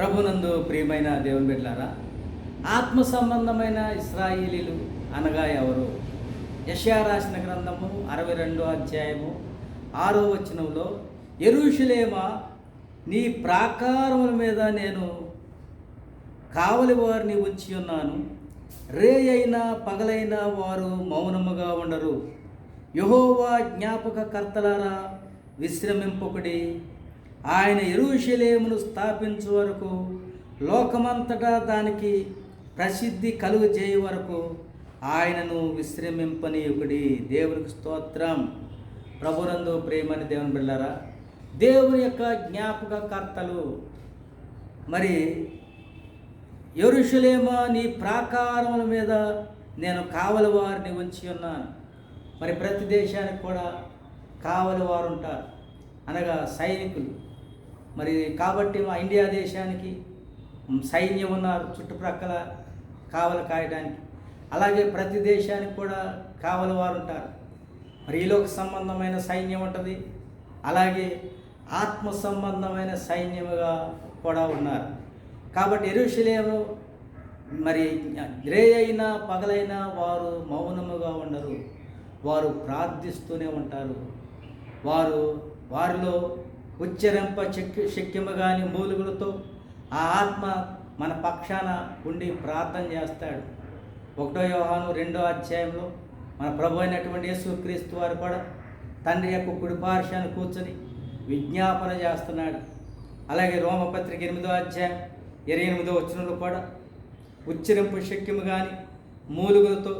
ప్రభునందు ప్రియమైన దేవుని బిడ్డలారా ఆత్మ సంబంధమైన ఇస్రాయిలీలు అనగా ఎవరు? యషయా రాసిన గ్రంథము అరవై రెండో అధ్యాయము ఆరో వచనంలో ఎరుషులేమా నీ ప్రాకారముల మీద నేను కావలి వారిని ఉంచి ఉన్నాను. రే అయినా పగలైనా వారు మౌనముగా ఉండరు. యహోవా జ్ఞాపక కర్తలారా విశ్రమింపొకటి ఆయన ఎరుషలేమును స్థాపించు వరకు లోకమంతటా దానికి ప్రసిద్ధి కలుగు చేయ వరకు ఆయనను విశ్రమింపని ఒకటి దేవునికి స్తోత్రం. ప్రభునందు ప్రేమని దేవుని బిళ్ళారా దేవుని యొక్క జ్ఞాపక కర్తలు. మరి ఎరుషులేమో నీ ప్రాకారముల మీద నేను కావలి వారిని ఉంచి ఉన్నాను. మరి ప్రతి దేశానికి కూడా కావలి వారు ఉంటారు. అనగా సైనికులు. మరి కాబట్టి మా ఇండియా దేశానికి సైన్యం ఉన్నారు చుట్టుప్రక్కల కావలు కాయడానికి అలాగే ప్రతి దేశానికి కూడా కావలి వారు ఉంటారు. మరి ఈలోక సంబంధమైన సైన్యం ఉంటుంది అలాగే ఆత్మ సంబంధమైన సైన్యముగా కూడా ఉన్నారు. కాబట్టి ఎరుషులేము మరి గ్రే అయినా పగలైనా వారు మౌనముగా ఉండరు వారు ప్రార్థిస్తూనే ఉంటారు. వారు వారిలో ఉచ్చరింప శక్య శక్యము కాని మూలుగులతో ఆ ఆత్మ మన పక్షాన ఉండి ప్రార్థన చేస్తాడు. ఒకటో యోహాను రెండో అధ్యాయంలో మన ప్రభు అయినటువంటి యేసుక్రీస్తు వారు కూడా తండ్రి యొక్క కుడిపార్శ్వాన్ని కూర్చొని విజ్ఞాపన చేస్తున్నాడు. అలాగే రోమపత్రిక ఎనిమిదో అధ్యాయం ఇరవై ఎనిమిదో వచ్చినలో కూడా ఉచ్చరింపు శక్యము కానీ మూలుగులతో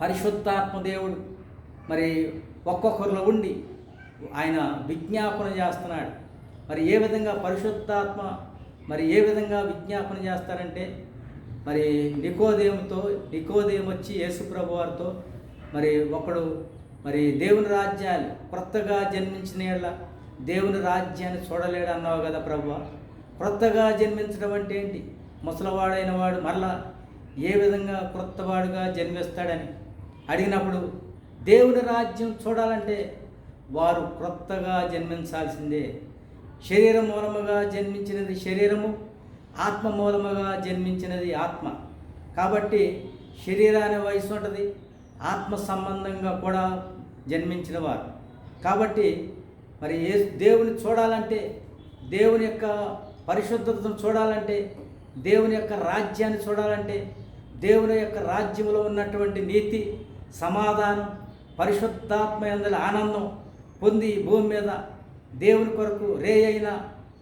పరిశుద్ధాత్మ దేవుడు మరి ఒక్కొక్కరిలో ఉండి ఆయన విజ్ఞాపన చేస్తున్నాడు. మరి ఏ విధంగా పరిశుద్ధాత్మ మరి ఏ విధంగా విజ్ఞాపన చేస్తారంటే మరి నికోదేముతో నికోదేం వచ్చి యేసుప్రభు వారితో మరి ఒకడు మరి దేవుని రాజ్యాలు క్రొత్తగా జన్మించిన యెడల దేవుని రాజ్యాన్ని చూడలేడు అన్నావు కదా ప్రభు క్రొత్తగా జన్మించడం అంటే ఏంటి? ముసలివాడైన వాడు మరలా ఏ విధంగా క్రొత్తవాడుగా జన్మిస్తాడని అడిగినప్పుడు దేవుని రాజ్యం చూడాలంటే వారు క్రొత్తగా జన్మించాల్సిందే. శరీరం మూలముగా జన్మించినది శరీరము ఆత్మ మూలముగా జన్మించినది ఆత్మ. కాబట్టి శరీరాన్ని వయసు ఉంటుంది ఆత్మ సంబంధంగా కూడా జన్మించిన వారు. కాబట్టి మరి ఏ దేవుని చూడాలంటే దేవుని యొక్క పరిశుద్ధతను చూడాలంటే దేవుని యొక్క రాజ్యాన్ని చూడాలంటే దేవుని యొక్క రాజ్యంలో ఉన్నటువంటి నీతి సమాధానం పరిశుద్ధాత్మ అందరి ఆనందం పొంది భూమి మీద దేవుని కొరకు రే అయినా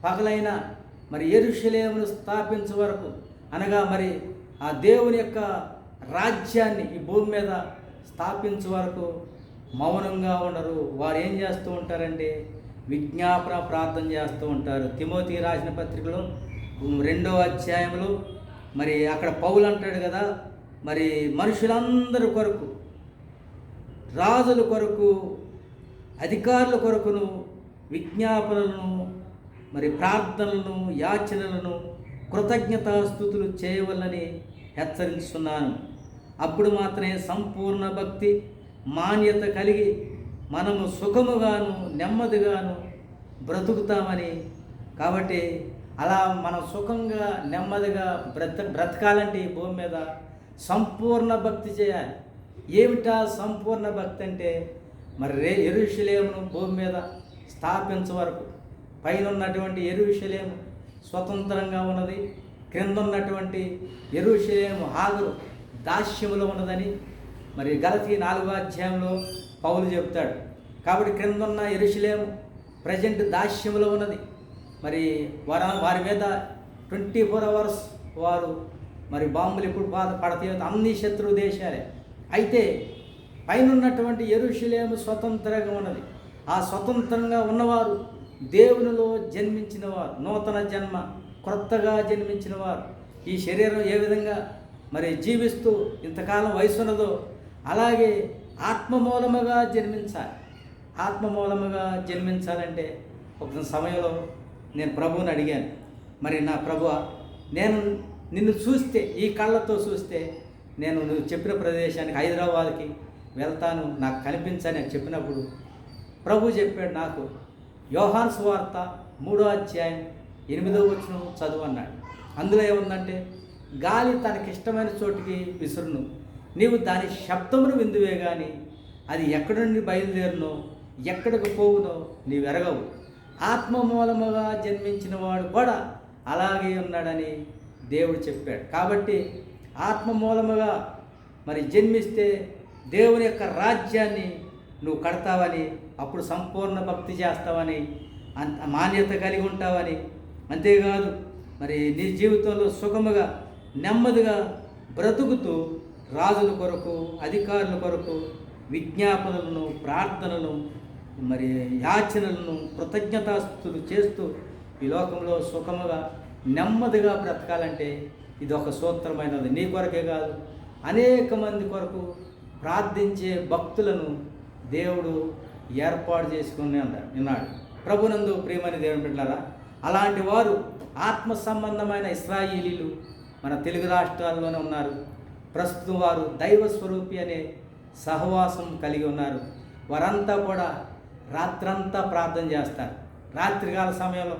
పగలైనా మరి ఎరుషలేమును స్థాపించే వరకు అనగా మరి ఆ దేవుని యొక్క రాజ్యాన్ని ఈ భూమి మీద స్థాపించే వరకు మౌనంగా ఉండరు. వారు ఏం చేస్తూ ఉంటారంటే విజ్ఞాపన ప్రార్థన చేస్తూ ఉంటారు. తిమోతి రాసిన పత్రికలో రెండో అధ్యాయంలో మరి అక్కడ పౌలు అంటాడు కదా మరి మనుషులందరి కొరకు రాజుల కొరకు అధికారుల కొరకును విజ్ఞాపనలను మరి ప్రార్థనలను యాచనలను కృతజ్ఞతాస్థుతులు చేయవలని హెచ్చరిస్తున్నాను. అప్పుడు మాత్రమే సంపూర్ణ భక్తి మాన్యత కలిగి మనము సుఖముగాను నెమ్మదిగాను బ్రతుకుతామని. కాబట్టి అలా మనం సుఖంగా నెమ్మదిగా బ్రత బ్రతకాలంటే ఈ భూమి మీద సంపూర్ణ భక్తి చేయాలి. ఏమిటా సంపూర్ణ భక్తి అంటే? మరి రే ఎరుషలేమును భూమి మీద స్థాపించే వరకు పైన ఉన్నటువంటి ఎరుషలేము స్వతంత్రంగా ఉన్నది క్రింద ఉన్నటువంటి ఎరుషలేము హాగులు దాస్యములో ఉన్నదని మరి గలతీ నాలుగో అధ్యాయంలో పౌలు చెప్తాడు. కాబట్టి క్రింద ఉన్న ఎరుషలేము ప్రజెంట్ దాస్యములో ఉన్నది. మరి వారి వారి మీద ట్వంటీ ఫోర్ అవర్స్ వారు మరి బాంబులు ఎప్పుడు బాధ పడతాయో అన్ని శత్రు దేశాలే. అయితే పైన ఉన్నటువంటి ఎరుషలేము స్వతంత్రంగా ఉన్నది. ఆ స్వతంత్రంగా ఉన్నవారు దేవునిలో జన్మించిన వారు నూతన జన్మ క్రొత్తగా జన్మించిన వారు ఈ శరీరం ఏ విధంగా మరి జీవిస్తూ ఇంతకాలం వయసు ఉన్నదో అలాగే ఆత్మ మూలముగా జన్మించాలి. ఆత్మ మూలముగా జన్మించాలంటే ఒక సమయంలో నేను ప్రభువుని అడిగాను. మరి నా ప్రభు నేను నిన్ను చూస్తే ఈ కళ్ళతో చూస్తే నేను నువ్వు చెప్పిన ప్రదేశానికి హైదరాబాద్కి వెళ్తాను నాకు కనిపించని అని చెప్పినప్పుడు ప్రభు చెప్పాడు నాకు యోహాన్ సువార్త మూడో అధ్యాయం ఎనిమిదో వచ్చిన చదువు అన్నాడు. అందులో ఏముందంటే గాలి తనకిష్టమైన చోటికి విసురును. నీవు దాని శబ్దమును విందువే కానీ అది ఎక్కడి నుండి బయలుదేరునో ఎక్కడికి పోవునో నీవు ఎరగవు. ఆత్మ మూలముగా జన్మించిన వాడు కూడా అలాగే ఉన్నాడని దేవుడు చెప్పాడు. కాబట్టి ఆత్మ మూలముగా మరి జన్మిస్తే దేవుని యొక్క రాజ్యాన్ని నువ్వు కడతావని అప్పుడు సంపూర్ణ భక్తి చేస్తావని అంత మాన్యత కలిగి ఉంటావని. అంతేకాదు మరి నీ జీవితంలో సుఖముగా నెమ్మదిగా బ్రతుకుతూ రాజుల కొరకు అధికారుల కొరకు విజ్ఞాపనలను ప్రార్థనలను మరి యాచనలను కృతజ్ఞతాస్తులు చేస్తూ ఈ లోకంలో సుఖముగా నెమ్మదిగా బ్రతకాలంటే ఇది ఒక సూత్రమైనది. నీ కొరకే కాదు అనేక మంది కొరకు ప్రార్థించే భక్తులను దేవుడు ఏర్పాటు చేసుకుని అన్నాడు విన్నాడు ప్రభునందు ప్రేమని దేవుని పెట్టారా అలాంటి వారు ఆత్మ సంబంధమైన ఇస్రాయిలీలు మన తెలుగు రాష్ట్రాల్లోనే ఉన్నారు. ప్రస్తుతం వారు దైవ స్వరూపి అనే సహవాసం కలిగి ఉన్నారు. వారంతా కూడా రాత్రంతా ప్రార్థన చేస్తారు. రాత్రికాల సమయంలో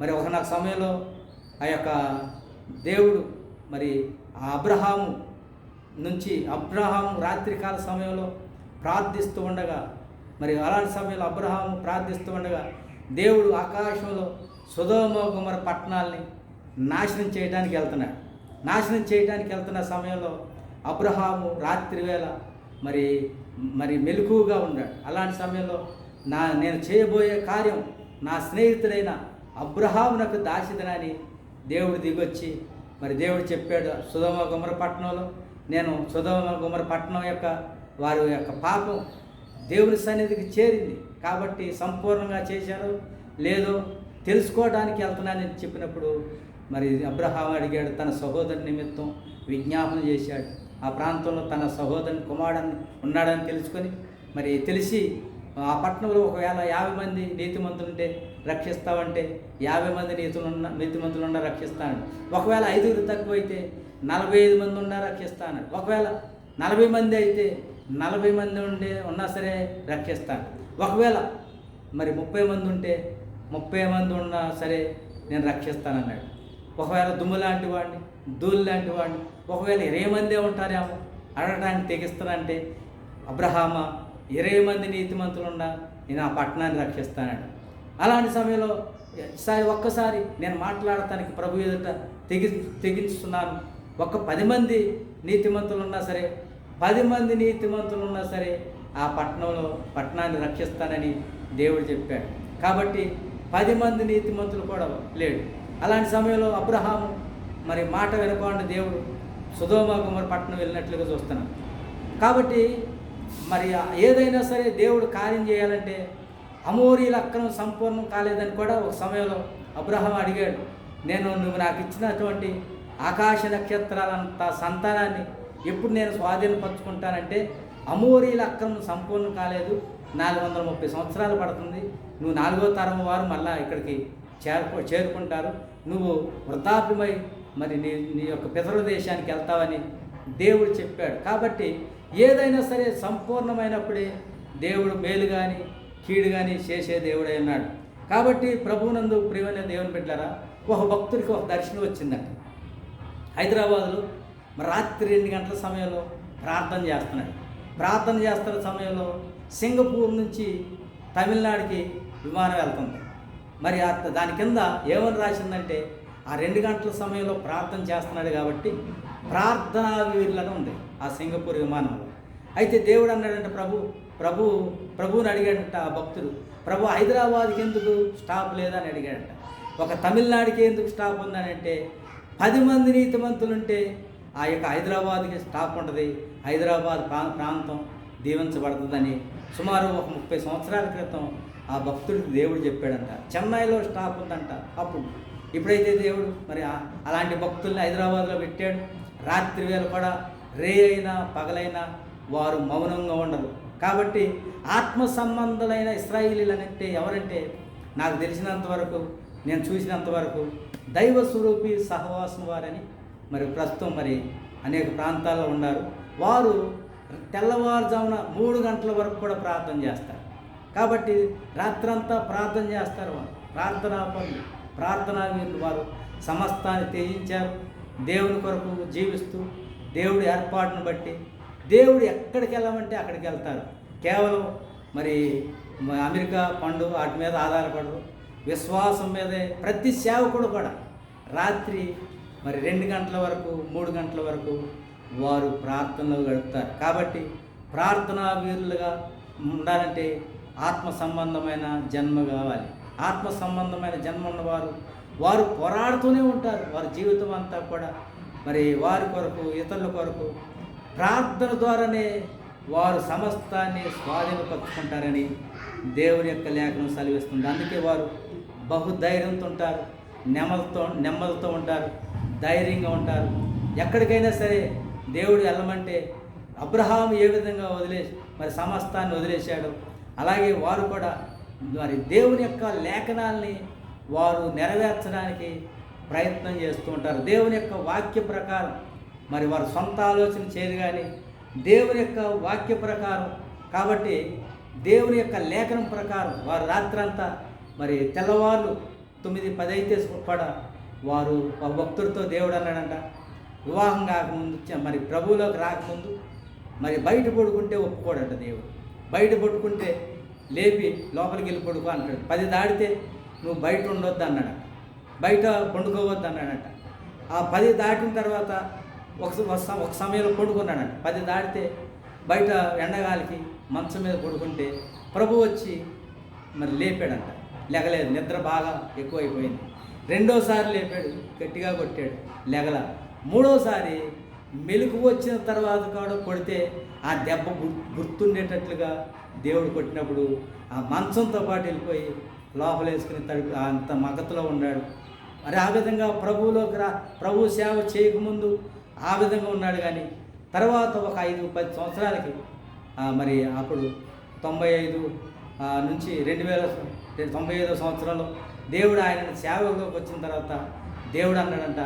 మరి ఒకనొక సమయంలో ఆ యొక్క దేవుడు మరి ఆ అబ్రహాము నుంచి అబ్రహాము రాత్రికాల సమయంలో ప్రార్థిస్తూ ఉండగా మరి అలాంటి సమయంలో అబ్రహాం ప్రార్థిస్తూ ఉండగా దేవుడు ఆకాశంలో సుధోమ గుమర పట్టణాల్ని నాశనం చేయడానికి వెళ్తున్నాడు. నాశనం చేయడానికి వెళ్తున్న సమయంలో అబ్రహాము రాత్రి వేళ మరి మరి మెలకుగా ఉన్నాడు. అలాంటి సమయంలో నా నేను చేయబోయే కార్యం నా స్నేహితుడైన అబ్రహామునకు దాసిదనని దేవుడు దిగొచ్చి మరి దేవుడు చెప్పాడు సుధమ గుమర పట్టణంలో నేను సుధమ గుమర పట్టణం యొక్క వారి యొక్క పాపం దేవుని సన్నిధికి చేరింది. కాబట్టి సంపూర్ణంగా చేశారు లేదో తెలుసుకోవడానికి వెళ్తున్నానని చెప్పినప్పుడు మరి అబ్రహాం అడిగాడు తన సహోదరు నిమిత్తం విజ్ఞాపన చేశాడు. ఆ ప్రాంతంలో తన సహోదరుని కుమారుడు ఉన్నాడని తెలుసుకొని మరి తెలిసి ఆ పట్టణంలో ఒకవేళ యాభై మంది నీతిమంతులుంటే రక్షిస్తావంటే యాభై మంది నీతులు ఉన్న నీతిమంతులు ఉన్నా రక్షిస్తాను. ఒకవేళ ఐదుగురు తక్కువైతే నలభై ఐదు మంది ఉన్నా రక్షిస్తాను ఒకవేళ నలభై మంది అయితే నలభై మంది ఉండే ఉన్నా సరే రక్షిస్తాను. ఒకవేళ మరి ముప్పై మంది ఉంటే ముప్పై మంది ఉన్నా సరే నేను రక్షిస్తానన్నాడు. ఒకవేళ దుమ్ము లాంటి వాడిని దూలు లాంటి వాడిని ఒకవేళ ఇరవై మందే ఉంటారేమో అడగడానికి తెగిస్తానంటే అబ్రహామ ఇరవై మంది నీతిమంతులు ఉన్నా నేను ఆ పట్టణాన్ని రక్షిస్తానండి అలాంటి సమయంలో సారి ఒక్కసారి నేను మాట్లాడటానికి ప్రభు ఎదుట తెగి తెగించుతున్నాను. ఒక పది మంది నీతిమంతులు ఉన్నా సరే పది మంది నీతిమంతులు ఉన్నా సరే ఆ పట్టణంలో పట్టణాన్ని రక్షిస్తానని దేవుడు చెప్పాడు. కాబట్టి పది మంది నీతిమంతులు కూడా లేడు. అలాంటి సమయంలో అబ్రహాము మరి మాట వినకుండా దేవుడు సుధోమ కుమార్ పట్టణం వెళ్ళినట్లుగా చూస్తున్నాం కాబట్టి మరి ఏదైనా సరే దేవుడు కార్యం చేయాలంటే అమోరీల అక్రమం సంపూర్ణం కాలేదని కూడా ఒక సమయంలో అబ్రహం అడిగాడు. నేను నువ్వు నాకు ఇచ్చినటువంటి ఆకాశ నక్షత్రాలంత సంతానాన్ని ఎప్పుడు నేను స్వాధీనపరచుకుంటానంటే అమోరీల అక్రమం సంపూర్ణం కాలేదు. నాలుగు వందల ముప్పై సంవత్సరాలు పడుతుంది. నువ్వు నాలుగో తరం వారు మళ్ళా ఇక్కడికి చేరుకు చేరుకుంటారు. నువ్వు వృద్ధాప్యమై మరి నీ నీ యొక్క పితృ దేశానికి వెళ్తావని దేవుడు చెప్పాడు. కాబట్టి ఏదైనా సరే సంపూర్ణమైనప్పుడే దేవుడు మేలు కానీ కీడు కానీ చేసే దేవుడై ఉన్నాడు. కాబట్టి ప్రభువునందు ప్రియమైన దేవుని బిడ్డలారా ఒక భక్తుడికి ఒక దర్శనం వచ్చిందంట. హైదరాబాదులో రాత్రి రెండు గంటల సమయంలో ప్రార్థన చేస్తున్నాడు. ప్రార్థన చేస్తున్న సమయంలో సింగపూర్ నుంచి తమిళనాడుకి విమానం వెళ్తుంది. మరి ఆ దాని కింద ఏమని రాసిందంటే ఆ రెండు గంటల సమయంలో ప్రార్థన చేస్తున్నాడు కాబట్టి ప్రార్థనా వీరులను ఉంది ఆ సింగపూర్ విమానంలో. అయితే దేవుడు అన్నాడంటే ప్రభు ప్రభు ప్రభువుని అడిగాడంట ఆ భక్తుడు ప్రభు హైదరాబాద్కి ఎందుకు స్టాప్ లేదని అడిగాడంట. ఒక తమిళనాడుకి ఎందుకు స్టాప్ ఉందనంటే పది మంది నీతిమంతులుంటే ఆ యొక్క హైదరాబాద్కి స్టాప్ ఉంటుంది. హైదరాబాద్ ప్రా ప్రాంతం దీవించబడుతుందని సుమారు ఒక ముప్పై సంవత్సరాల క్రితం ఆ భక్తుడికి దేవుడు చెప్పాడంట. చెన్నైలో స్టాప్ ఉందంట అప్పుడు. ఇప్పుడైతే దేవుడు మరి అలాంటి భక్తుల్ని హైదరాబాద్లో పెట్టాడు. రాత్రి వేళ కూడా రే అయినా పగలైనా వారు మౌనంగా ఉండరు. కాబట్టి ఆత్మ సంబంధులైన ఇస్రాయిలీలు అంటే ఎవరంటే నాకు తెలిసినంత వరకు నేను చూసినంత వరకు దైవ స్వరూపి సహవాసం వారని మరి ప్రస్తుతం మరి అనేక ప్రాంతాల్లో ఉన్నారు. వారు తెల్లవారుజామున మూడు గంటల వరకు కూడా ప్రార్థన చేస్తారు. కాబట్టి రాత్రంతా ప్రార్థన చేస్తారు వారు. ప్రార్థనా పనులు ప్రార్థనా వీరులు వారు సమస్తాన్ని త్యజించారు. దేవుని కొరకు జీవిస్తూ దేవుడి ఏర్పాటును బట్టి దేవుడు ఎక్కడికి వెళ్ళమంటే అక్కడికి వెళ్తారు. కేవలం మరి అమెరికా పండు వాటి మీద ఆధారపడరు. విశ్వాసం మీదే ప్రతి సేవకుడు కూడా రాత్రి మరి రెండు గంటల వరకు మూడు గంటల వరకు వారు ప్రార్థనలు గడుపుతారు. కాబట్టి ప్రార్థనా వీరులుగా ఉండాలంటే ఆత్మ సంబంధమైన జన్మ కావాలి. ఆత్మ సంబంధమైన జన్మ ఉన్నవారు వారు పోరాడుతూనే ఉంటారు. వారి జీవితం అంతా కూడా మరి వారి కొరకు ఇతరుల కొరకు ప్రార్థన ద్వారానే వారు సమస్తాన్ని స్వాధీనపరుచుకుంటారని దేవుని యొక్క లేఖనం సెలవిస్తుంది. అందుకే వారు బహుధైర్యంతో ఉంటారు నెమ్మదితో నెమ్మదితో ఉంటారు ధైర్యంగా ఉంటారు. ఎక్కడికైనా సరే దేవుడు వెళ్ళమంటే అబ్రహాం ఏ విధంగా వదిలేసి మరి సమస్తాన్ని వదిలేశాడు. అలాగే వారు కూడా మరి దేవుని యొక్క లేఖనాల్ని వారు నెరవేర్చడానికి ప్రయత్నం చేస్తూ ఉంటారు. దేవుని యొక్క వాక్య ప్రకారం మరి వారు సొంత ఆలోచన చేయరు కానీ దేవుని యొక్క వాక్య ప్రకారం కాబట్టి దేవుని యొక్క లేఖనం ప్రకారం వారు రాత్రంతా మరి తెల్లవారు తొమ్మిది పది అయితే కూడా వారు భక్తుడితో దేవుడు అన్నాడంట. వివాహం కాకముందు మరి ప్రభువులోకి రాకముందు మరి బయట పడుకుంటే ఒప్పుకోడట దేవుడు. బయట పడుకుంటే లేపి లోపలికి వెళ్ళి పడుకో అంటాడు. పది దాడితే నువ్వు బయట ఉండొద్దు అన్నాడట. బయట పండుకోవద్దు అన్నాడట. ఆ పది దాటిన తర్వాత ఒక ఒక సమయంలో పండుకున్నాడంట. పది దాటితే బయట ఎండగాలికి మంచం మీద పడుకుంటే ప్రభు వచ్చి మరి లేపాడంట. లెగలేదు నిద్ర బాగా ఎక్కువైపోయింది. రెండోసారి లేపాడు గట్టిగా కొట్టాడు లెగల. మూడోసారి మెలుకు వచ్చిన తర్వాత కూడా కొడితే ఆ దెబ్బ గుర్తుండేటట్లుగా దేవుడు కొట్టినప్పుడు ఆ మంచంతో పాటు వెళ్ళిపోయి లోపలేసుకుని తడిపి అంత మగతలో ఉన్నాడు. మరి ఆ విధంగా ప్రభువులోకి రా ప్రభు సేవ చేయకముందు ఆ విధంగా ఉన్నాడు కానీ తర్వాత ఒక ఐదు పది సంవత్సరాలకి మరి అప్పుడు తొంభై ఐదు నుంచి రెండు వేల తొంభై ఐదో సంవత్సరంలో దేవుడు ఆయన సేవలోకి వచ్చిన తర్వాత దేవుడు అన్నాడంట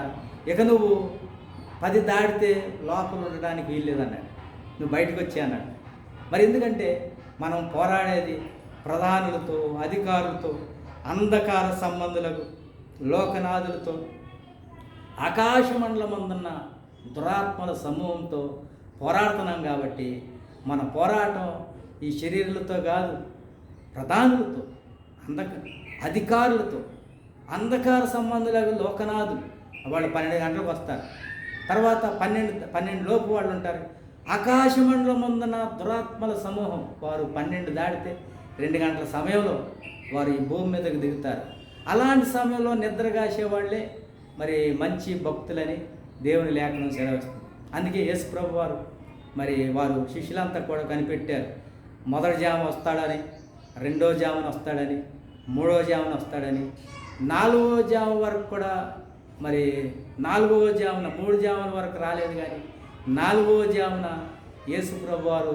ఇక నువ్వు పది దాటితే లోపల ఉండడానికి వీల్లేదన్నాడు నువ్వు బయటకు వచ్చి అన్నాడు. మరి ఎందుకంటే మనం పోరాడేది ప్రధానులతో అధికారులతో అంధకార సంబంధులకు లోకనాథులతో ఆకాశమండలమందున్న దురాత్మల సమూహంతో పోరాడుతున్నాం కాబట్టి మన పోరాటం ఈ శరీరాలతో కాదు ప్రధానులతో అంధక అధికారులతో అంధకార సంబంధులకు లోకనాథులు వాళ్ళు పన్నెండు గంటలకు వస్తారు. తర్వాత పన్నెండు పన్నెండు లోపు వాళ్ళు ఉంటారు. ఆకాశమండలం ముందున దురాత్మల సమూహం వారు పన్నెండు దాటితే రెండు గంటల సమయంలో వారు ఈ భూమి మీదకు దిగుతారు. అలాంటి సమయంలో నిద్ర కాసేవాళ్ళే మరి మంచి భక్తులని దేవుని లేఖనం సెలవిస్తుంది. అందుకే యేసు ప్రభు వారు మరి వారు శిష్యులంతా కూడా కనిపెట్టారు. మొదటి జామ వస్తాడని రెండో జామున వస్తాడని మూడో జామున వస్తాడని నాలుగో జాము వరకు కూడా మరి నాలుగవ జామున మూడు జామున వరకు రాలేదు కానీ నాలుగవ జామున యేసు ప్రభు వారు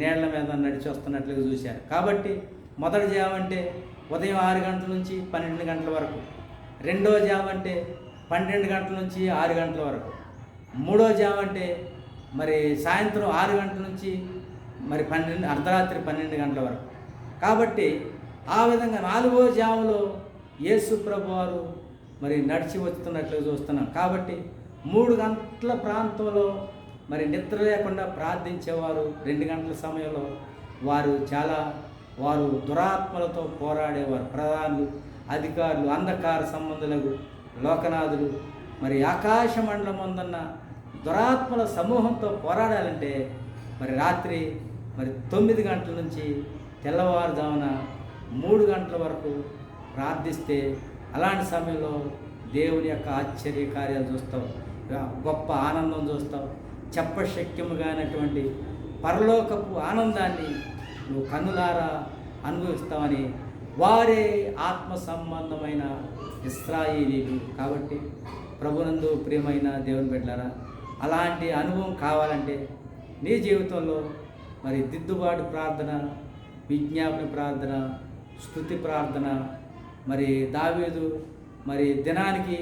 నీళ్ళ మీద నడిచి వస్తున్నట్లుగా చూశారు. కాబట్టి మొదటి జామ అంటే ఉదయం ఆరు గంటల నుంచి పన్నెండు గంటల వరకు రెండో జామ అంటే పన్నెండు గంటల నుంచి ఆరు గంటల వరకు. మూడో జామ అంటే మరి సాయంత్రం ఆరు గంటల నుంచి మరి పన్నెండు అర్ధరాత్రి పన్నెండు గంటల వరకు. కాబట్టి ఆ విధంగా నాలుగో జాములో యేసు ప్రభు వారు మరి నడిచి వస్తున్నట్లు చూస్తున్నాం. కాబట్టి మూడు గంటల ప్రాంతంలో మరి నిద్ర లేకుండా ప్రార్థించేవారు రెండు గంటల సమయంలో వారు చాలా వారు దురాత్మలతో పోరాడేవారు. ప్రధానులు అధికారులు అంధకార సంబంధులకు లోకనాథులు మరి ఆకాశ మండలం ముందున్న దురాత్మల సమూహంతో పోరాడాలంటే మరి రాత్రి మరి తొమ్మిది గంటల నుంచి తెల్లవారుజామున మూడు గంటల వరకు ప్రార్థిస్తే అలాంటి సమయంలో దేవుని యొక్క ఆశ్చర్య కార్యాలు చూస్తావు. గొప్ప ఆనందం చూస్తావు. చెప్పశక్యముగానటువంటి పరలోకపు ఆనందాన్ని నువ్వు కన్నులారా అనుభవిస్తావని వారే ఆత్మ సంబంధమైన ఇస్రాయిలీలు కాబట్టి ప్రభునందు ప్రియమైన దేవుని బిడ్డలారా అలాంటి అనుభవం కావాలంటే నీ జీవితంలో మరి దిద్దుబాటు ప్రార్థన విజ్ఞాపన ప్రార్థన స్థుతి ప్రార్థన మరి దావేదు మరి దినానికి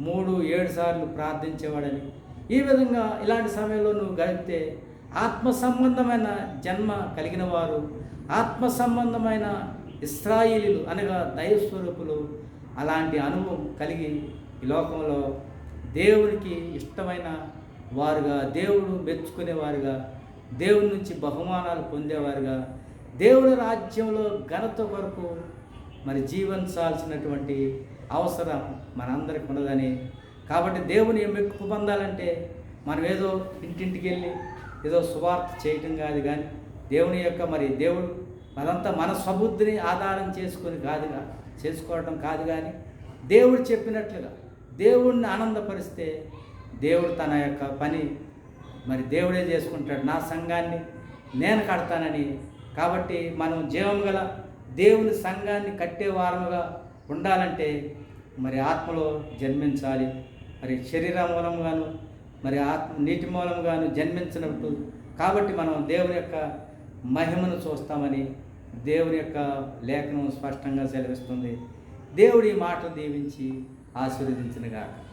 మూడు ఏడు సార్లు ప్రార్థించేవాడని ఈ విధంగా ఇలాంటి సమయంలో నువ్వు గడిపితే ఆత్మ సంబంధమైన జన్మ కలిగిన వారు ఆత్మ సంబంధమైన ఇస్రాయిలీలు అనగా దైవస్వరూపులు అలాంటి అనుభవం కలిగి ఈ లోకంలో దేవునికి ఇష్టమైన వారుగా దేవుడు మెచ్చుకునేవారుగా దేవుడి నుంచి బహుమానాలు పొందేవారుగా దేవుడి రాజ్యంలో ఘనత కొరకు మరి జీవించాల్సినటువంటి అవసరం మనందరికి ఉన్నదని. కాబట్టి దేవుని మెక్కు పొందాలంటే మనం ఏదో ఇంటింటికి వెళ్ళి ఏదో సువార్త చేయటం కాదు కానీ దేవుని యొక్క మరి దేవుడు అదంతా మన సబుద్ధిని ఆధారం చేసుకొని కాదుగా. చేసుకోవడం కాదు కానీ దేవుడు చెప్పినట్లుగా దేవుడిని ఆనందపరిస్తే దేవుడు తన యొక్క పని మరి దేవుడే చేసుకుంటాడు. నా సంఘాన్ని నేను కడతానని. కాబట్టి మనం జీవం గల దేవుని సంఘాన్ని కట్టే వారముగా ఉండాలంటే మరి ఆత్మలో జన్మించాలి. మరి శరీర మూలంగాను మరి ఆత్మ నీటి మూలంగాను జన్మించినట్టు కాబట్టి మనం దేవుని యొక్క మహిమను చూస్తామని దేవుని యొక్క లేఖనం స్పష్టంగా సెలవిస్తుంది. దేవుడి మాటలు దీవించి ఆశీర్వదించినగా